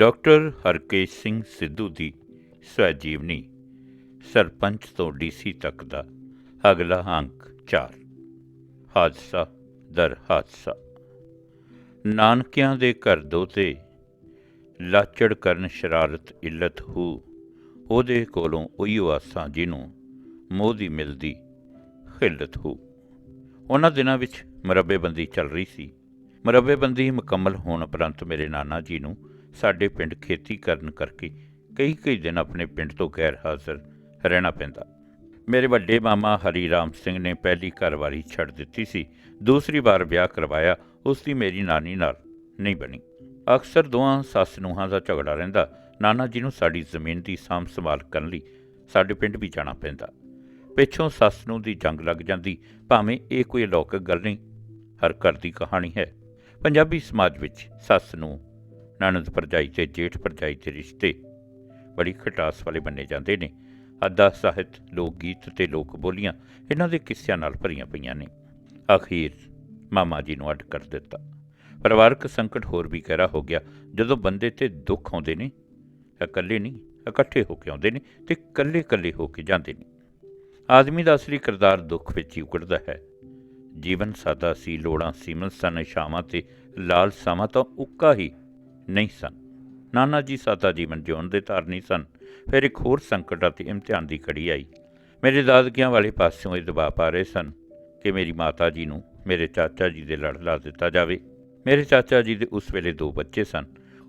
Doctor Harkesh Singh Sidhu ਦੀ ਸਵੈਜੀਵਨੀ ਸਰਪੰਚ ਤੋਂ ਡੀਸੀ ਤੱਕ ਦਾ ਅਗਲਾ ਅੰਕ 4 ਹਾਦਸਾ ਦਰ ਹਾਦਸਾ। ਨਾਨਕਿਆਂ ਦੇ ਘਰ ਦੋ ਤੇ ਲਾਚੜ ਕਰਨ ਸ਼ਰਾਰਤ ਇੱਲਤ ਹੂ, ਉਹਦੇ ਕੋਲੋਂ ਉਹੀ ਆਸਾਂ ਜਿਹਨੂੰ ਮੋਹ ਦੀ ਮਿਲਦੀ ਖਿਲਤ ਹੂ। ਉਹਨਾਂ ਦਿਨਾਂ ਵਿੱਚ ਮਰੱਬੇਬੰਦੀ ਚੱਲ ਰਹੀ ਸੀ। ਮਰੱਬੇਬੰਦੀ ਮੁਕੰਮਲ ਹੋਣ ਉਪਰੰਤ ਮੇਰੇ ਨਾਨਾ ਜੀ ਨੂੰ ਸਾਡੇ ਪਿੰਡ ਖੇਤੀ ਕਰਨ ਕਰਕੇ ਕਈ ਕਈ ਦਿਨ ਆਪਣੇ ਪਿੰਡ ਤੋਂ ਗੈਰ ਹਾਜ਼ਰ ਰਹਿਣਾ ਪੈਂਦਾ। ਮੇਰੇ ਵੱਡੇ ਮਾਮਾ ਹਰੀ ਰਾਮ ਸਿੰਘ ਨੇ ਪਹਿਲੀ ਘਰਵਾਲੀ ਛੱਡ ਦਿੱਤੀ ਸੀ। ਦੂਸਰੀ ਵਾਰ ਵਿਆਹ ਕਰਵਾਇਆ ਉਸ ਦੀ ਮੇਰੀ ਨਾਨੀ ਨਾਲ ਨਹੀਂ ਬਣੀ। ਅਕਸਰ ਦੋਹਾਂ ਸੱਸ ਨੂੰਹਾਂ ਦਾ ਝਗੜਾ ਰਹਿੰਦਾ। ਨਾਨਾ ਜੀ ਨੂੰ ਸਾਡੀ ਜ਼ਮੀਨ ਦੀ ਸਾਂਭ ਸੰਭਾਲ ਕਰਨ ਲਈ ਸਾਡੇ ਪਿੰਡ ਵੀ ਜਾਣਾ ਪੈਂਦਾ। ਪਿੱਛੋਂ ਸੱਸ ਨੂੰ ਦੀ ਜੰਗ ਲੱਗ ਜਾਂਦੀ। ਭਾਵੇਂ ਇਹ ਕੋਈ ਅਲੌਕਿਕ ਗੱਲ ਨਹੀਂ, ਹਰ ਘਰ ਦੀ ਕਹਾਣੀ ਹੈ। ਪੰਜਾਬੀ ਸਮਾਜ ਵਿੱਚ ਸੱਸ ਨੂੰ ਨਣਦ ਭਰਜਾਈ ਤੇ ਜੇਠ ਭਰਜਾਈ ਦੇ ਰਿਸ਼ਤੇ। ਬੜੀ ਖਟਾਸ ਵਾਲੇ ਮੰਨੇ ਜਾਂਦੇ ਨੇ। ਅੱਧਾ ਸਾਹਿਤ ਲੋਕ ਗੀਤ ਤੇ ਲੋਕ ਬੋਲੀਆਂ ਇਹਨਾਂ ਦੇ ਕਿੱਸਿਆਂ ਨਾਲ ਭਰੀਆਂ ਪਈਆਂ ਨੇ। ਅਖੀਰ ਮਾਮਾ ਜੀ ਨੂੰ ਅੱਡ ਕਰ ਦਿੱਤਾ। ਪਰਿਵਾਰਕ ਸੰਕਟ ਹੋਰ ਵੀ ਗਹਿਰਾ ਹੋ ਗਿਆ। ਜਦੋਂ ਬੰਦੇ ਤੇ ਦੁੱਖ ਆਉਂਦੇ ਨੇ, ਇਕੱਲੇ ਨਹੀਂ, ਇਕੱਠੇ ਹੋ ਕੇ ਆਉਂਦੇ ਨੇ ਤੇ ਇਕੱਲੇ-ਇਕੱਲੇ ਹੋ ਕੇ ਜਾਂਦੇ ਨੇ। ਆਦਮੀ ਦਾ ਅਸਲੀ ਕਿਰਦਾਰ ਦੁੱਖ ਵਿੱਚ ਹੀ ਉਗੜਦਾ ਹੈ। ਜੀਵਨ ਸਾਦਾ ਸੀ, ਲੋੜਾਂ ਸੀਮਤ ਸਨ, ਸ਼ਾਮਾਂ ਤੇ ਲਾਲਸਾਵਾਂ ਤਾਂ ਉੱਕਾ ਹੀ ਨਹੀਂ ਸਨ। ਨਾਨਾ ਜੀ ਸਾਦਾ ਜੀਵਨ ਜਿਉਣ ਦੇ ਧਾਰਨੀ ਸਨ। ਫਿਰ ਇੱਕ ਹੋਰ ਸੰਕਟ ਅਤੇ ਇਮਤਿਹਾਨ ਦੀ ਘੜੀ ਆਈ। ਮੇਰੇ ਦਾਦਕਿਆਂ ਵਾਲੇ ਪਾਸਿਓਂ ਇਹ ਦਬਾਅ ਪਾ ਰਹੇ ਸਨ ਕਿ ਮੇਰੀ ਮਾਤਾ ਜੀ ਨੂੰ ਮੇਰੇ ਚਾਚਾ ਜੀ ਦੇ ਲੜ ਲਾ ਦਿੱਤਾ ਜਾਵੇ। ਮੇਰੇ ਚਾਚਾ ਜੀ ਦੇ ਉਸ ਵੇਲੇ ਦੋ ਬੱਚੇ ਸਨ।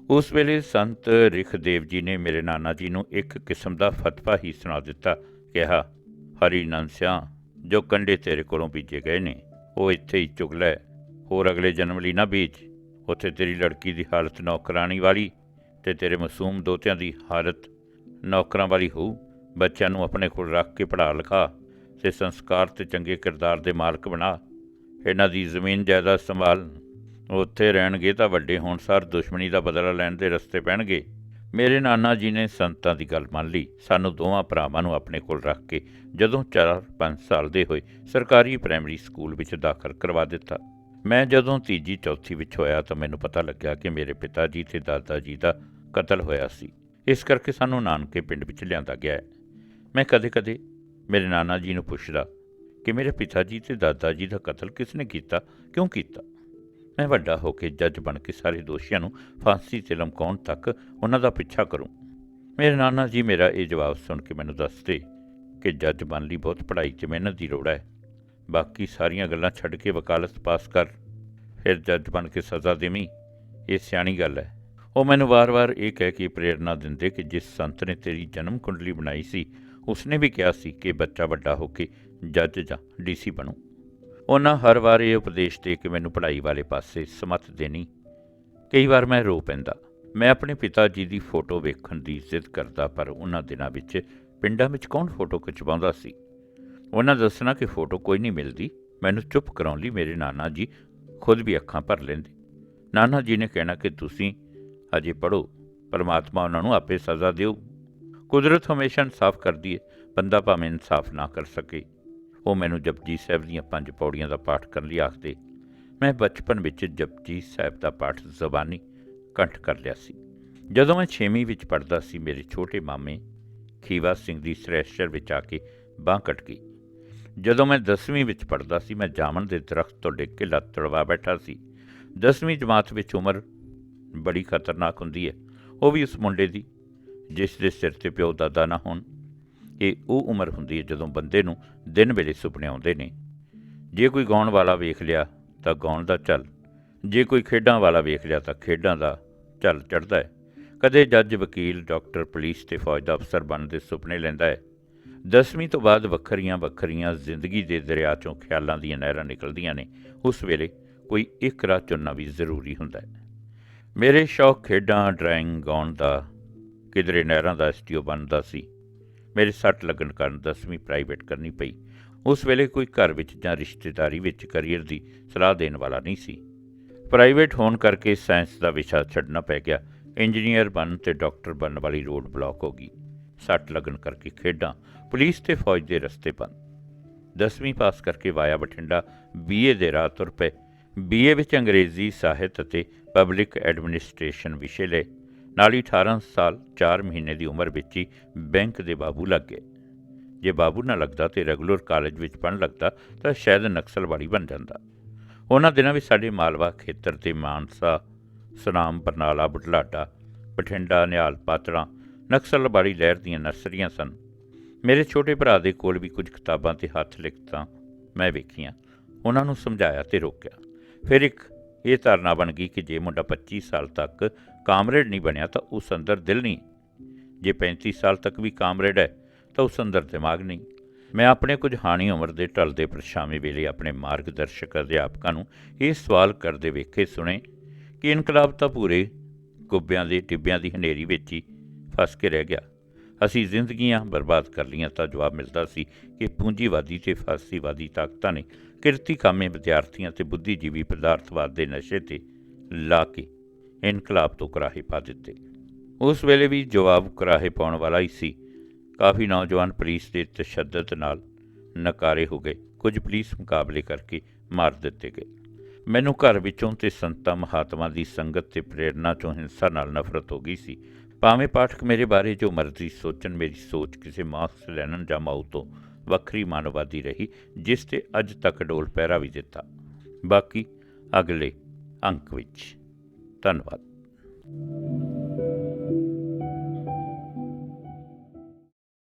ਉਸ ਵੇਲੇ ਸੰਤ ਰਿਖਦੇਵ ਜੀ ਨੇ ਮੇਰੇ ਨਾਨਾ ਜੀ ਨੂੰ ਇੱਕ ਕਿਸਮ ਦਾ ਫਤਵਾ ਹੀ ਸੁਣਾ ਦਿੱਤਾ। ਕਿਹਾ, ਹਰੀ ਨੰਸਿਆ ਜੋ ਕੰਡੇ ਤੇਰੇ ਕੋਲੋਂ ਬੀਜੇ ਗਏ ਨੇ, ਉਹ ਇੱਥੇ ਹੀ ਚੁਗ ਲੈ। ਹੋਰ ਅਗਲੇ ਜਨਮ ਲਈ ਨਾ ਬੀਜ। ਉੱਥੇ ਤੇਰੀ ਲੜਕੀ ਦੀ ਹਾਲਤ ਨੌਕਰਾਨੀ ਵਾਲੀ ਤੇ ਤੇਰੇ ਮਾਸੂਮ ਦੋਤਿਆਂ ਦੀ ਹਾਲਤ ਨੌਕਰਾਂ ਵਾਲੀ ਹੋਊ। ਬੱਚਿਆਂ ਨੂੰ ਆਪਣੇ ਕੋਲ ਰੱਖ ਕੇ ਪੜ੍ਹਾ, ਲਿਖਾ ਤੇ ਸੰਸਕਾਰ ਤੇ ਚੰਗੇ ਕਿਰਦਾਰ ਦੇ ਮਾਲਕ ਬਣਾ। ਇਹਨਾਂ ਦੀ ਜ਼ਮੀਨ ਜਾਇਦਾਦ ਸੰਭਾਲ। ਉੱਥੇ ਰਹਿਣਗੇ ਤਾਂ ਵੱਡੇ ਹੋਣਸਾਰ ਦੁਸ਼ਮਣੀ ਦਾ ਬਦਲਾ ਲੈਣ ਦੇ ਰਸਤੇ ਪੈਣਗੇ। ਮੇਰੇ ਨਾਨਾ ਜੀ ਨੇ ਸੰਤਾਂ ਦੀ ਗੱਲ ਮੰਨ ਲਈ। ਸਾਨੂੰ ਦੋਵਾਂ ਭਰਾਵਾਂ ਨੂੰ ਆਪਣੇ ਕੋਲ ਰੱਖ ਕੇ ਜਦੋਂ 4-5 ਸਾਲ ਦੇ ਹੋਏ ਸਰਕਾਰੀ ਪ੍ਰਾਇਮਰੀ ਸਕੂਲ ਵਿੱਚ ਦਾਖਲ ਕਰਵਾ ਦਿੱਤਾ। ਮੈਂ ਜਦੋਂ ਤੀਜੀ ਚੌਥੀ ਵਿੱਚ ਹੋਇਆ ਤਾਂ ਮੈਨੂੰ ਪਤਾ ਲੱਗਿਆ ਕਿ ਮੇਰੇ ਪਿਤਾ ਜੀ ਤੇ ਦਾਦਾ ਜੀ ਦਾ ਕਤਲ ਹੋਇਆ ਸੀ। ਇਸ ਕਰਕੇ ਸਾਨੂੰ ਨਾਨਕੇ ਪਿੰਡ ਵਿੱਚ ਲਿਆਂਦਾ ਗਿਆ ਹੈ। ਮੈਂ ਕਦੇ-ਕਦੇ ਮੇਰੇ ਨਾਨਾ ਜੀ ਨੂੰ ਪੁੱਛਦਾ ਕਿ ਮੇਰੇ ਪਿਤਾ ਜੀ ਤੇ ਦਾਦਾ ਜੀ ਦਾ ਕਤਲ ਕਿਸ ਨੇ ਕੀਤਾ, ਕਿਉਂ ਕੀਤਾ? ਮੈਂ ਵੱਡਾ ਹੋ ਕੇ ਜੱਜ ਬਣ ਕੇ ਸਾਰੇ ਦੋਸ਼ੀਆਂ ਨੂੰ ਫਾਂਸੀ ਤੇ ਲਮਕਾਉਣ ਤੱਕ ਉਹਨਾਂ ਦਾ ਪਿੱਛਾ ਕਰੂੰ। ਮੇਰੇ ਨਾਨਾ ਜੀ ਮੇਰਾ ਇਹ ਜਵਾਬ ਸੁਣ ਕੇ ਮੈਨੂੰ ਦੱਸਦੇ ਕਿ ਜੱਜ ਬਣ ਲਈ ਬਹੁਤ ਪੜ੍ਹਾਈ ਤੇ ਮਿਹਨਤ ਦੀ ਲੋੜ ਹੈ। ਬਾਕੀ ਸਾਰੀਆਂ ਗੱਲਾਂ ਛੱਡ ਕੇ ਵਕਾਲਤ ਪਾਸ ਕਰ। ਫਿਰ ਜੱਜ ਬਣ ਕੇ ਸਜ਼ਾ ਦੇਵੀਂ। ਇਹ ਸਿਆਣੀ ਗੱਲ ਹੈ। ਉਹ ਮੈਨੂੰ ਵਾਰ-ਵਾਰ ਇਹ ਕਹਿ ਕੇ ਪ੍ਰੇਰਣਾ ਦਿੰਦੇ ਕਿ ਜਿਸ ਸੰਤ ਨੇ ਤੇਰੀ ਜਨਮ ਕੁੰਡਲੀ ਬਣਾਈ ਸੀ, ਉਸਨੇ ਵੀ ਕਿਹਾ ਸੀ ਕਿ ਬੱਚਾ ਵੱਡਾ ਹੋ ਕੇ ਜੱਜ ਜਾਂ ਡੀਸੀ ਬਣੋ। ਉਹਨਾਂ ਹਰ ਵਾਰ ਇਹ ਉਪਦੇਸ਼ ਦੇ ਕੇ ਮੈਨੂੰ ਪੜ੍ਹਾਈ ਵਾਲੇ ਪਾਸੇ ਸਮਤ ਦੇਣੀ। ਕਈ ਵਾਰ ਮੈਂ ਰੋ ਪੈਂਦਾ। ਮੈਂ ਆਪਣੇ ਪਿਤਾ ਜੀ ਦੀ ਫੋਟੋ ਵੇਖਣ ਦੀ ਜ਼ਿੱਦ ਕਰਦਾ, ਪਰ ਉਹਨਾਂ ਦਿਨਾਂ ਵਿੱਚ ਪਿੰਡਾਂ ਵਿੱਚ ਕੌਣ ਫੋਟੋ ਖਿਚਵਾਉਂਦਾ ਸੀ? ਉਹਨਾਂ ਦੱਸਣਾ ਕਿ ਫੋਟੋ ਕੋਈ ਨਹੀਂ ਮਿਲਦੀ। ਮੈਨੂੰ ਚੁੱਪ ਕਰਾਉਣ ਲਈ ਮੇਰੇ ਨਾਨਾ ਜੀ ਖੁਦ ਵੀ ਅੱਖਾਂ ਭਰ ਲੈਂਦੇ। ਨਾਨਾ ਜੀ ਨੇ ਕਹਿਣਾ ਕਿ ਤੁਸੀਂ ਅਜੇ ਪੜੋ ਪਰਮਾਤਮਾ ਉਹਨਾਂ ਨੂੰ ਆਪੇ ਸਜ਼ਾ ਦਿਓ। ਕੁਦਰਤ ਹਮੇਸ਼ਾ ਇਨਸਾਫ ਕਰਦੀ ਹੈ, ਬੰਦਾ ਭਾਵੇਂ ਇਨਸਾਫ ਨਾ ਕਰ ਸਕੇ। ਉਹ ਮੈਨੂੰ ਜਪਜੀ ਸਾਹਿਬ ਦੀਆਂ ਪੰਜ ਪੌੜੀਆਂ ਦਾ ਪਾਠ ਕਰਨ ਲਈ ਆਖਦੇ, ਮੈਂ ਬਚਪਨ ਵਿੱਚ ਜਪਜੀ ਸਾਹਿਬ ਦਾ ਪਾਠ ਜ਼ਬਾਨੀ ਕੰਠ ਕਰ ਲਿਆ ਸੀ। ਜਦੋਂ ਮੈਂ 6ਵੀਂ ਵਿੱਚ ਪੜ੍ਹਦਾ ਸੀ, ਮੇਰੇ ਛੋਟੇ ਮਾਮੇ ਖੀਵਾ ਸਿੰਘ ਦੀ ਸ੍ਰੇਸ਼ਰ ਵਿੱਚ ਆ ਕੇ ਬਾਂਹ ਕੱਟ ਗਈ ਜਦੋਂ ਮੈਂ 10ਵੀਂ ਵਿੱਚ ਪੜ੍ਹਦਾ ਸੀ, ਮੈਂ ਜਾਮਣ ਦੇ ਦਰਖਤ ਤੋਂ ਡਿੱਗ ਕੇ ਲੱਤ ਤੜਵਾ ਬੈਠਾ ਸੀ। 10ਵੀਂ ਜਮਾਤ ਵਿੱਚ ਉਮਰ ਬੜੀ ਖਤਰਨਾਕ ਹੁੰਦੀ ਹੈ। ਉਹ ਵੀ ਉਸ ਮੁੰਡੇ ਦੀ, ਜਿਸ ਦੇ ਸਿਰ ਤੇ ਪਿਓ ਦਾਦਾ ਨਾ ਹੋਣ। ਇਹ ਉਹ ਉਮਰ ਹੁੰਦੀ ਹੈ ਜਦੋਂ ਬੰਦੇ ਨੂੰ ਦਿਨ ਵੇਲੇ ਸੁਪਨੇ ਆਉਂਦੇ ਨੇ। ਜੇ ਕੋਈ ਗਾਉਣ ਵਾਲਾ ਵੇਖ ਲਿਆ ਤਾਂ ਗਾਉਣ ਦਾ ਚੱਲ ਜੇ ਕੋਈ ਖੇਡਾਂ ਵਾਲਾ ਵੇਖ ਲਿਆ ਤਾਂ ਖੇਡਾਂ ਦਾ ਚੱਲ ਚੜਦਾ ਹੈ। ਕਦੇ ਜੱਜ, ਵਕੀਲ, ਡਾਕਟਰ, ਪੁਲਿਸ ਤੇ ਫੌਜ ਦਾ ਅਫਸਰ ਬਣਨ ਦੇ ਸੁਪਨੇ ਲੈਂਦਾ ਹੈ। ਦਸਵੀਂ ਤੋਂ ਬਾਅਦ ਵੱਖਰੀਆਂ ਵੱਖਰੀਆਂ ਜ਼ਿੰਦਗੀ ਦੇ ਦਰਿਆ ਚੋਂ ਖਿਆਲਾਂ ਦੀਆਂ ਨਹਿਰਾਂ ਨਿਕਲਦੀਆਂ ਨੇ, ਉਸ ਵੇਲੇ ਕੋਈ ਇੱਕ ਰਾਹ ਚੁਣਨਾ ਵੀ ਜ਼ਰੂਰੀ ਹੁੰਦਾ ਹੈ। ਮੇਰੇ ਸ਼ੌਕ ਖੇਡਾਂ, ਡਰਾਇੰਗ, ਗਾਉਣ ਦਾ ਕਿਧਰੇ ਨਹਿਰਾਂ ਦਾ ਐਸਟੀਓ ਬਣਦਾ ਸੀ। ਮੇਰੇ ਸੱਟ ਲੱਗਣ ਕਾਰਨ 10ਵੀਂ ਪ੍ਰਾਈਵੇਟ ਕਰਨੀ ਪਈ। ਉਸ ਵੇਲੇ ਕੋਈ ਘਰ ਵਿੱਚ ਜਾਂ ਰਿਸ਼ਤੇਦਾਰੀ ਵਿੱਚ ਕੈਰੀਅਰ ਦੀ ਸਲਾਹ ਦੇਣ ਵਾਲਾ ਨਹੀਂ ਸੀ। ਪ੍ਰਾਈਵੇਟ ਹੋਣ ਕਰਕੇ ਸਾਇੰਸ ਦਾ ਵਿਸ਼ਾ ਛੱਡਣਾ ਪੈ ਗਿਆ। ਇੰਜੀਨੀਅਰ ਬਣਨ ਤੇ ਡਾਕਟਰ ਬਣਨ ਵਾਲੀ ਰੋਡ ਬਲੌਕ ਹੋ ਗਈ। ਸੱਟ ਲੱਗਣ ਕਰਕੇ ਖੇਡਾਂ ਪੁਲਿਸ ਤੇ ਫੌਜ ਦੇ ਰਸਤੇ ਬੰਦ। 10ਵੀਂ ਪਾਸ ਕਰਕੇ ਵਾਇਆ ਬਠਿੰਡਾ ਬੀਏ ਦੇ ਰਾਹ ਤੁਰ ਪਏ। ਬੀਏ ਵਿੱਚ ਅੰਗਰੇਜ਼ੀ ਸਾਹਿਤ ਅਤੇ ਪਬਲਿਕ ਐਡਮਿਨਿਸਟ੍ਰੇਸ਼ਨ ਵਿਸ਼ੇ ਲਏ। ਨਾਲ ਹੀ 18 ਸਾਲ 4 ਮਹੀਨੇ ਦੀ ਉਮਰ ਵਿੱਚ ਹੀ ਬੈਂਕ ਦੇ ਬਾਬੂ ਲੱਗ ਗਏ। ਜੇ ਬਾਬੂ ਨਾ ਲੱਗਦਾ ਤੇ ਰੈਗੂਲਰ ਕਾਲਜ ਵਿੱਚ ਪੜ੍ਹਨ ਲੱਗਦਾ ਤਾਂ ਸ਼ਾਇਦ ਨਕਸਲਵਾੜੀ ਬਣ ਜਾਂਦਾ। ਉਹਨਾਂ ਦਿਨਾਂ ਵਿੱਚ ਸਾਡੇ ਮਾਲਵਾ ਖੇਤਰ ਤੇ ਮਾਨਸਾ, ਸੁਨਾਮ, ਬਰਨਾਲਾ, ਬੁਢਲਾਡਾ, ਬਠਿੰਡਾ, ਨਿਹਾਲ ਪਾਤੜਾਂ ਨਕਸਲਬਾੜੀ ਲਹਿਰ ਦੀਆਂ ਨਰਸਰੀਆਂ ਸਨ। ਮੇਰੇ ਛੋਟੇ ਭਰਾ ਦੇ ਕੋਲ ਵੀ ਕੁਝ ਕਿਤਾਬਾਂ ਤੇ ਹੱਥ ਲਿਖਤਾਂ ਮੈਂ ਵੇਖੀਆਂ। ਉਹਨਾਂ ਨੂੰ ਸਮਝਾਇਆ ਤੇ ਰੋਕਿਆ। ਫਿਰ ਇੱਕ ਇਹ ਧਾਰਨਾ ਬਣ ਗਈ ਕਿ ਜੇ ਮੁੰਡਾ 25 ਸਾਲ ਤੱਕ ਕਾਮਰੇਡ ਨਹੀਂ ਬਣਿਆ ਤਾਂ ਉਸ ਅੰਦਰ ਦਿਲ ਨਹੀਂ। ਜੇ 35 ਸਾਲ ਤੱਕ ਵੀ ਕਾਮਰੇਡ ਹੈ ਤਾਂ ਉਸ ਅੰਦਰ ਦਿਮਾਗ ਨਹੀਂ। ਮੈਂ ਆਪਣੇ ਕੁਝ ਹਾਣੀ ਉਮਰ ਦੇ ਢਲਦੇ ਪਰਛਾਵੇਂ ਵੇਲੇ ਆਪਣੇ ਮਾਰਗਦਰਸ਼ਕ ਅਧਿਆਪਕਾਂ ਨੂੰ ਇਹ ਸਵਾਲ ਕਰਦੇ ਵੇਖੇ ਸੁਣੇ ਕਿ ਇਨਕਲਾਬ ਤਾਂ ਪੂਰੇ ਗੁੱਬਿਆਂ ਦੇ ਟਿੱਬਿਆਂ ਦੀ ਹਨੇਰੀ ਵਿੱਚ ਹੀ ਫਸ ਕੇ ਰਹਿ ਗਿਆ। ਅਸੀਂ ਜ਼ਿੰਦਗੀਆਂ ਬਰਬਾਦ ਕਰ ਲਈਆਂ ਤਾਂ ਜਵਾਬ ਮਿਲਦਾ ਸੀ ਕਿ ਪੂੰਜੀਵਾਦੀ ਤੇ ਫਾਸੀਵਾਦੀ ਤਾਕਤਾਂ ਨੇ ਕਿਰਤੀ ਕਾਮੇ ਵਿਦਿਆਰਥੀਆਂ ਤੇ ਬੁੱਧੀਜੀਵੀ ਪਦਾਰਥਵਾਦ ਦੇ ਨਸ਼ੇ ਤੇ ਲਾ ਕੇ ਇਨਕਲਾਬ ਤੋਂ ਕਰਾਹੇ ਪਾ ਦਿੱਤੇ। ਉਸ ਵੇਲੇ ਵੀ ਜਵਾਬ ਕਰਾਹੇ ਪਾਉਣ ਵਾਲਾ ਹੀ ਸੀ। ਕਾਫੀ ਨੌਜਵਾਨ ਪੁਲਿਸ ਦੇ ਤਸ਼ੱਦਦ ਨਾਲ ਨਕਾਰੇ ਹੋ ਗਏ। ਕੁਝ ਪੁਲਿਸ ਮੁਕਾਬਲੇ ਕਰਕੇ ਮਾਰ ਦਿੱਤੇ ਗਏ। ਮੈਨੂੰ ਘਰ ਵਿੱਚੋਂ ਤੇ ਸੰਤਾਂ ਮਹਾਤਮਾ ਦੀ ਸੰਗਤ ਤੇ ਪ੍ਰੇਰਣਾ ਚੋਂ ਹਿੰਸਾ ਨਾਲ ਨਫ਼ਰਤ ਹੋ ਗਈ ਸੀ। ਭਾਵੇਂ ਪਾਠਕ ਮੇਰੇ ਬਾਰੇ ਜੋ ਮਰਜ਼ੀ ਸੋਚਣ, ਮੇਰੀ ਸੋਚ ਕਿਸੇ ਮਾਰਕਸ ਲੈਨਨ ਜਾਂ ਮਾਊ ਤੋਂ ਵੱਖਰੀ ਮਾਨਵਵਾਦੀ ਰਹੀ, ਜਿਸ ਤੇ ਅੱਜ ਤੱਕ ਡੋਲ ਪਹਿਰਾ ਵੀ ਦਿੱਤਾ। ਬਾਕੀ ਅਗਲੇ ਅੰਕ ਵਿੱਚ। ਧੰਨਵਾਦ।